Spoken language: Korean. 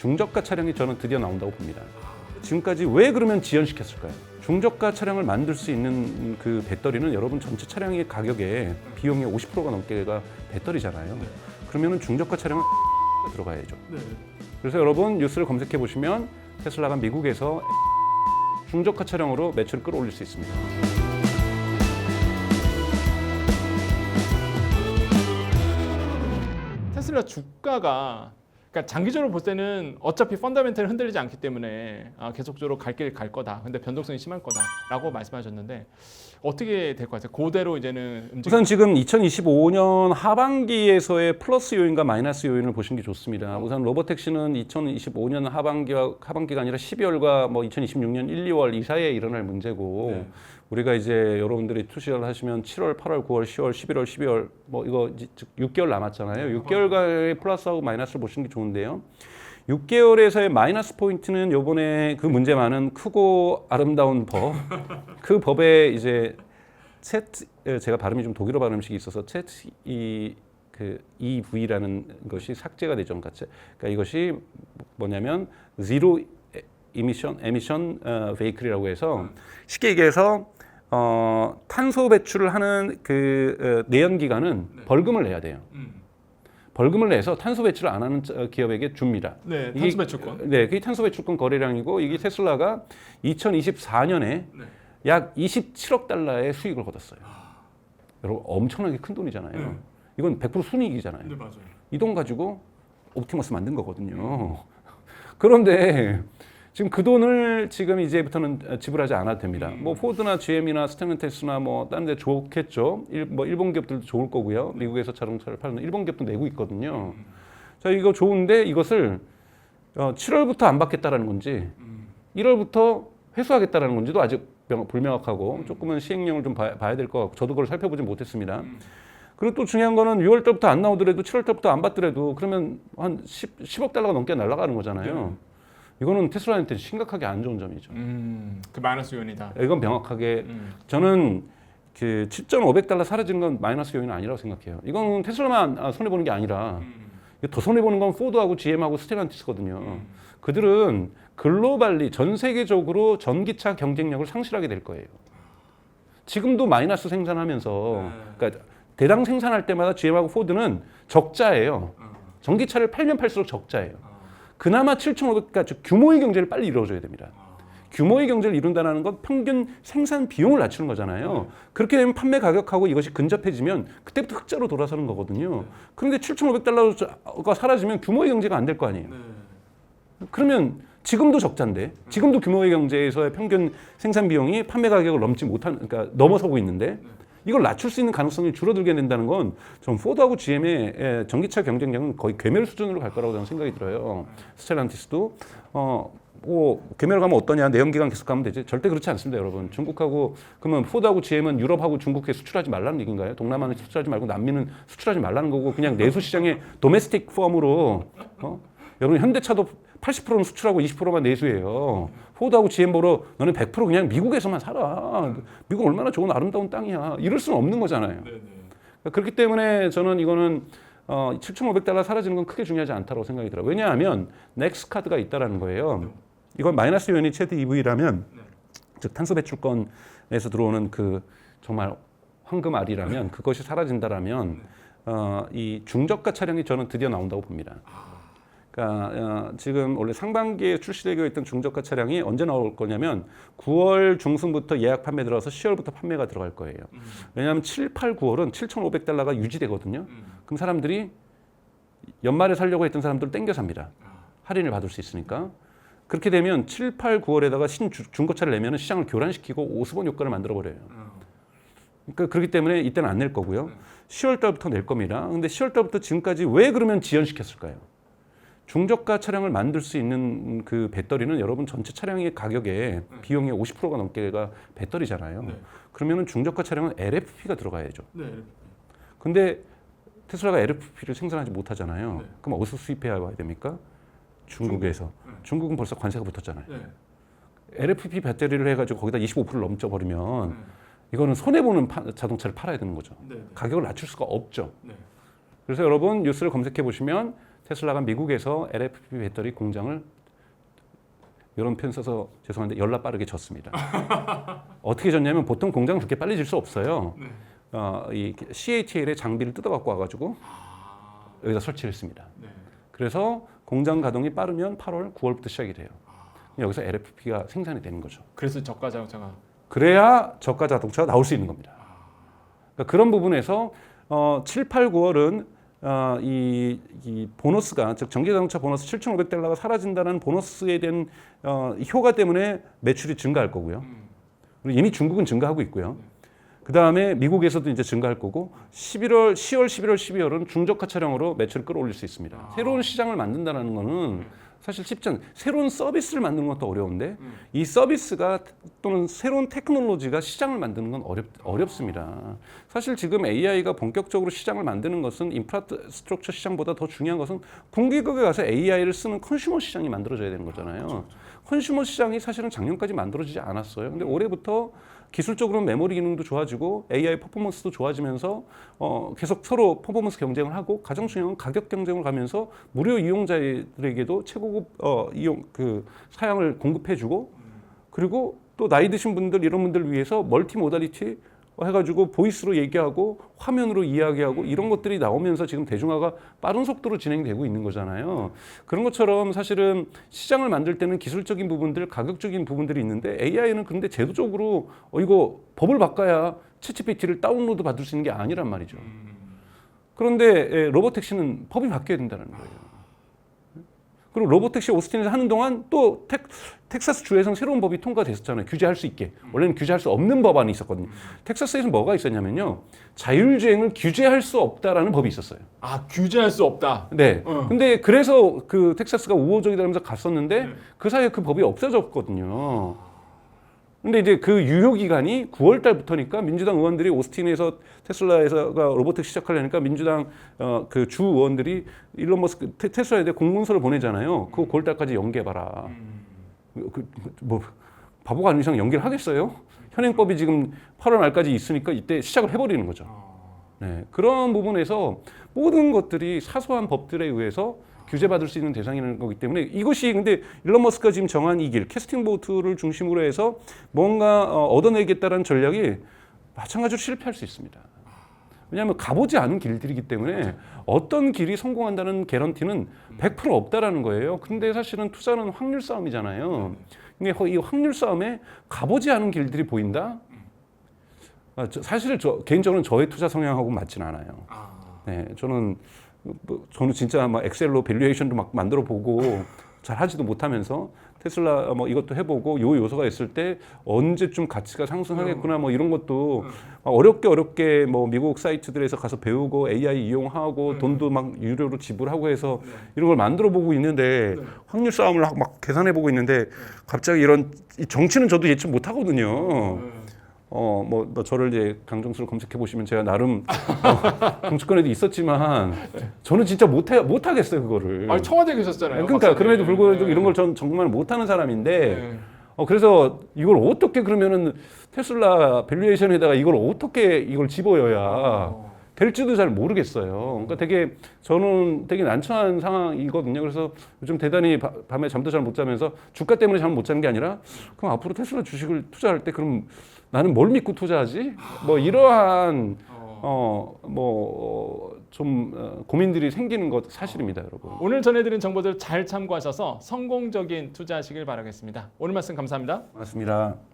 중저가 차량이 저는 드디어 나온다고 봅니다. 지금까지 왜 그러면 지연시켰을까요? 중저가 차량을 만들 수 있는 그 배터리는 여러분 전체 차량의 가격에 비용의 50%가 넘게가 배터리잖아요. 그러면은 중저가 차량은 들어가야죠. 그래서 여러분 뉴스를 검색해 보시면 테슬라가 미국에서 중저가 차량으로 매출을 끌어올릴 수 있습니다. 테슬라 주가가 그러니까 장기적으로 볼 때는 어차피 펀더멘탈이 흔들리지 않기 때문에 아, 계속적으로 갈 길 갈 거다. 근데 변동성이 심할 거다라고 말씀하셨는데 어떻게 될 것 같아요? 그대로 이제는 움직. 우선 지금 2025년 하반기에서의 플러스 요인과 마이너스 요인을 보시는 게 좋습니다. 우선 로보택시는 2025년 하반기와 하반기가 아니라 12월과 뭐 2026년 1, 2월 이 사이에 일어날 문제고 네. 우리가 이제 여러분들이 투자를 하시면 7월, 8월, 9월, 10월, 11월, 12월 뭐 이거 즉 6개월 남았잖아요. 6개월간의 플러스하고 마이너스를 보시는 게 좋은데요. 6개월에서의 마이너스 포인트는 요번에 그 문제만은 크고 아름다운 법, 그 법에 이제 채트 제가 발음이 좀 독일어 발음식이 있어서 채트 이 그 EV라는 것이 삭제가 되죠, 같이. 그러니까 이것이 뭐냐면 zero emission emission 어, vehicle이라고 해서 쉽게 얘기해서 어, 탄소 배출을 하는 그 어, 내연 기관은 벌금을 내야 돼요. 음. 벌금을 내서 탄소 배출을 안 하는 어, 기업에게 줍니다. 네, 탄소 배출권. 네, 그게 탄소 배출권 거래량이고 이게 테슬라가 2024년에 네. 약 27억 달러의 수익을 거뒀어요. 여러분 엄청나게 큰 돈이잖아요. 네. 이건 100% 순이익이잖아요. 네, 맞아요. 이 돈 가지고 옵티머스 만든 거거든요. 그런데 지금 그 돈을 지금 이제부터는 지불하지 않아도 됩니다. 뭐 포드나 GM이나 스텔란테스나 뭐 다른 데 좋겠죠. 일, 뭐 일본 기업들도 좋을 거고요. 미국에서 자동차를 파는 일본 기업도 내고 있거든요. 자 이거 좋은데 이것을 어, 7월부터 안 받겠다라는 건지 1월부터 회수하겠다라는 건지도 아직 명- 불명확하고 조금은 시행령을 좀 봐야, 봐야 될것 같고 저도 그걸 살펴보진 못했습니다. 그리고 또 중요한 거는 6월 달부터 안 나오더라도 7월 달부터 안 받더라도 그러면 한 10, 10억 달러가 넘게 날아가는 거잖아요. 이거는 테슬라한테 심각하게 안 좋은 점이죠. 음, 그 마이너스 요인이다. 이건 명확하게 음. 저는 그 7,500달러 사라지는 건 마이너스 요인은 아니라고 생각해요. 이건 테슬라만 손해 보는 게 아니라 음. 더 손해 보는 건 포드하고 GM하고 스텔란티스거든요. 그들은 글로벌리 전 세계적으로 전기차 경쟁력을 상실하게 될 거예요. 지금도 마이너스 생산하면서 그러니까 대당 생산할 때마다 GM하고 포드는 적자예요. 전기차를 팔면 팔수록 적자예요. 그나마 7,500, 그러니까 규모의 경제를 빨리 이루어줘야 됩니다. 규모의 경제를 이룬다는 건 평균 생산 비용을 낮추는 거잖아요. 그렇게 되면 판매 가격하고 이것이 근접해지면 그때부터 흑자로 돌아서는 거거든요. 그런데 7,500달러가 사라지면 규모의 경제가 안 될 거 아니에요. 그러면 지금도 적자인데 지금도 규모의 경제에서의 평균 생산 비용이 판매 가격을 넘지 못한 그러니까 넘어서고 있는데 이걸 낮출 수 있는 가능성이 줄어들게 된다는 건 전 포드하고 GM의 예, 전기차 경쟁력은 거의 괴멸 수준으로 갈 거라고 저는 생각이 들어요. 스텔란티스도 어, 뭐 괴멸 가면 어떠냐 내연기관 계속 가면 되지 절대 그렇지 않습니다 여러분 중국하고 그러면 포드하고 GM은 유럽하고 중국에 수출하지 말라는 얘기인가요 동남아는 수출하지 말고 남미는 수출하지 말라는 거고 그냥 내수 시장에 도메스틱 펌으로 어? 여러분 현대차도 80%는 수출하고 20%만 내수해요. 포드하고 GM 보러 너는 100% 그냥 미국에서만 살아. 미국 얼마나 좋은 아름다운 땅이야. 이럴 수는 없는 거잖아요. 그렇기 때문에 저는 이거는 어, 7,500달러 사라지는 건 크게 중요하지 않다고 생각이 들어요. 왜냐하면 넥스 카드가 있다라는 거예요. 이건 마이너스 요인이 최대 EV라면 즉 탄소 배출권에서 들어오는 그 정말 황금 알이라면 그것이 사라진다라면 어, 이 중저가 차량이 저는 드디어 나온다고 봅니다. 그러니까 어, 지금 원래 상반기에 출시되고 있던 중저가 차량이 언제 나올 거냐면 9월 중순부터 예약 판매 들어서 10월부터 판매가 들어갈 거예요. 왜냐하면 7, 8, 9월은 7,500달러가 유지되거든요. 그럼 사람들이 연말에 살려고 했던 사람들 땡겨 삽니다. 할인을 받을 수 있으니까. 그렇게 되면 7, 8, 9월에다가 신 주- 중고차를 내면 시장을 교란시키고 오스본 효과를 만들어 버려요. 그러니까 그렇기 때문에 이때는 안 낼 거고요. 10월 달부터 낼 겁니다. 근데 10월 달부터 지금까지 왜 그러면 지연시켰을까요? 중저가 차량을 만들 수 있는 그 배터리는 여러분 전체 차량의 가격에 비용의 50%가 넘게가 배터리잖아요. 네. 그러면은 중저가 차량은 LFP가 들어가야죠. 네. 근데 테슬라가 LFP를 생산하지 못하잖아요. 네. 그럼 어디서 수입해 와야 됩니까? 중국에서. 네. 중국은 벌써 관세가 붙었잖아요. 네. LFP 배터리를 해가지고 거기다 25%를 넘겨버리면 네. 이거는 손해보는 파- 자동차를 팔아야 되는 거죠. 네. 가격을 낮출 수가 없죠. 네. 그래서 여러분 뉴스를 검색해 보시면 테슬라가 미국에서 LFP 배터리 공장을 이런 편 써서 죄송한데 열나 빠르게 졌습니다. 어떻게 졌냐면 보통 공장 그렇게 빨리 질 수 없어요. 어, 이 CATL의 장비를 뜯어 갖고 와가지고 여기다 설치를 했습니다. 그래서 공장 가동이 빠르면 8월, 9월부터 시작이 돼요. 여기서 LFP가 생산이 되는 거죠. 그래서 저가 자동차가 그래야 저가 자동차가 나올 수 있는 겁니다. 그러니까 그런 부분에서 어, 7, 8, 9월은 어, 이, 이 보너스가 즉 전기 자동차 보너스 7,500달러가 사라진다는 보너스에 대한 어, 효과 때문에 매출이 증가할 거고요. 그리고 이미 중국은 증가하고 있고요. 그 다음에 미국에서도 이제 증가할 거고 11월, 10월, 11월, 12월은 중저가 차량으로 매출을 끌어올릴 수 있습니다. 새로운 시장을 만든다는 거는 사실 쉽지 않. 새로운 서비스를 만드는 것도 어려운데 이 서비스가 또는 새로운 테크놀로지가 시장을 만드는 건 어렵, 어렵습니다. 사실 지금 AI가 본격적으로 시장을 만드는 것은 인프라스트럭처 시장보다 더 중요한 것은 궁극에 가서 AI를 쓰는 컨슈머 시장이 만들어져야 되는 거잖아요. 컨슈머 시장이 사실은 작년까지 만들어지지 않았어요. 근데 올해부터 기술적으로 메모리 기능도 좋아지고 AI 퍼포먼스도 좋아지면서 어, 계속 서로 퍼포먼스 경쟁을 하고 가장 중요한 건 가격 경쟁을 가면서 무료 이용자들에게도 최고급 어, 이용 그 사양을 공급해주고 그리고 또 나이 드신 분들 이런 분들 위해서 멀티 모달리티 해가지고 보이스로 얘기하고 화면으로 이야기하고 이런 것들이 나오면서 지금 대중화가 빠른 속도로 진행되고 있는 거잖아요. 그런 것처럼 사실은 시장을 만들 때는 기술적인 부분들, 가격적인 부분들이 있는데 AI는 근데 제도적으로 어 이거 법을 바꿔야 채찌PT를 다운로드 받을 수 있는 게 아니란 말이죠. 그런데 예, 로보택시는 법이 바뀌어야 된다는 거예요. 그리고 로보택시 오스틴에서 하는 동안 또 텍, 텍사스 주에서는 새로운 법이 통과됐었잖아요. 규제할 수 있게. 원래는 규제할 수 없는 법안이 있었거든요. 텍사스에서 뭐가 있었냐면요. 자율주행을 규제할 수 없다라는 법이 있었어요. 아 규제할 수 없다. 네. 어. 근데 그래서 그 텍사스가 우호적이라면서 갔었는데 그 사이에 그 법이 없어졌거든요. 근데 이제 그 유효 기간이 9월 달부터니까 민주당 의원들이 오스틴에서 테슬라에서가 로보택 시작하려니까 민주당 어, 그 주 의원들이 일론 머스크 테, 테슬라에 대해 공문서를 보내잖아요. 그거 9월 달까지 연기해 봐라. 그, 그, 뭐 바보가 아닌 이상 연기를 하겠어요? 현행법이 지금 8월 말까지 있으니까 이때 시작을 해 버리는 거죠. 네, 그런 부분에서 모든 것들이 사소한 법들에 의해서 규제받을 수 있는 대상이라는 거기 때문에 이것이 근데 일론 머스크가 지금 정한 이 길, 캐스팅 보트를 중심으로 해서 뭔가 어, 얻어내겠다는 전략이 마찬가지로 실패할 수 있습니다. 왜냐하면 가보지 않은 길들이기 때문에 어떤 길이 성공한다는 개런티는 100% 없다라는 거예요. 근데 사실은 투자는 확률 싸움이잖아요. 근데 이 확률 싸움에 가보지 않은 길들이 보인다? 아, 저- 사실 저 개인적으로는 저의 투자 성향하고 맞진 않아요. 네, 저는 뭐, 저는 진짜 막 엑셀로 밸류에이션도 막 만들어 보고 잘 하지도 못하면서 테슬라 뭐 이것도 해보고 요 요소가 있을 때 언제쯤 가치가 상승하겠구나 뭐 이런 것도 막 어렵게 어렵게 뭐 미국 사이트들에서 가서 배우고 AI 이용하고 돈도 막 유료로 지불하고 해서 이런 걸 만들어 보고 있는데 확률 싸움을 막- 막 계산해 보고 있는데 갑자기 이런 이 정치는 저도 예측 못 하거든요. 어, 뭐, 뭐 저를 이제 강정수를 검색해 보시면 제가 나름 어, 정치권에도 있었지만 저는 진짜 못해 못 하겠어요 그거를. 아 청와대 계셨잖아요. 그러니까 박사님. 그럼에도 불구하고 네. 이런 걸 전 정말 못하는 사람인데 네. 어, 그래서 이걸 어떻게 그러면은 테슬라 밸류에이션에다가 이걸 어떻게 이걸 집어여야 어. 될지도 잘 모르겠어요. 그러니까 되게 저는 되게 난처한 상황이거든요. 그래서 요즘 대단히 바- 밤에 잠도 잘 못 자면서 주가 때문에 잠못 자는 게 아니라 그럼 앞으로 테슬라 주식을 투자할 때 그럼 나는 뭘 믿고 투자하지? 뭐 이러한 어. 어뭐좀 어, 고민들이 생기는 것 사실입니다, 여러분. 오늘 전해드린 정보들 잘 참고하셔서 성공적인 투자하시길 바라겠습니다. 오늘 말씀 감사합니다. 고맙습니다.